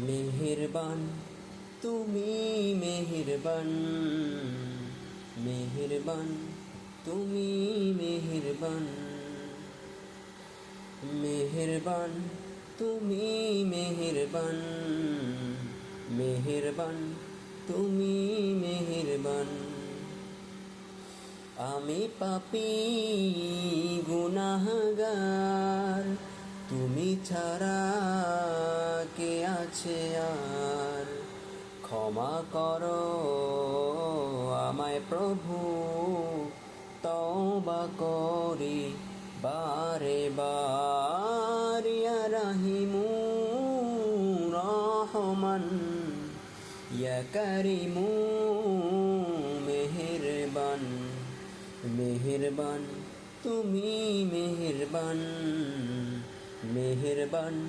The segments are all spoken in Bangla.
মেহেরবান, তুমি মেহেরবান মেহেরবান, তুমি মেহেরবান মেহেরবান, তুমি মেহেরবান মেহেরবান, তুমি মেহেরবান। আমি পাপি, গুনাহগার, তুমি ছাড়া আছে আর। ক্ষমা করো আমায় প্রভু, তওবা করি, বারে বার। ইয়া রাহিমু রহমান, ইয়া করিমু মেহেরবান। মেহেরবান, তুমি মেহেরবান মেহেরবান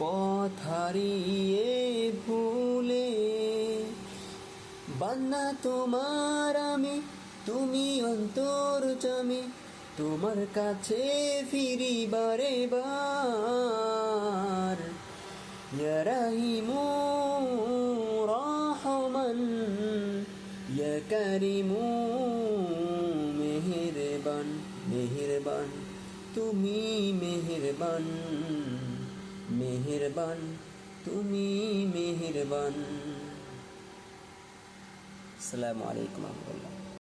পথ হারিয়ে ভুলে বান্না তোমার আমি, তুমি অন্তর জামি, তোমার কাছে ফিরি বারে বার ইয়া রাহিমু রহমান, ইয়া করিমু মেহেরবান মেহেরবান, তুমি মেহেরবান। মেহেরবান তুমি মেহেরবান। আসসালামু আলাইকুম রহমতুল্লাহ।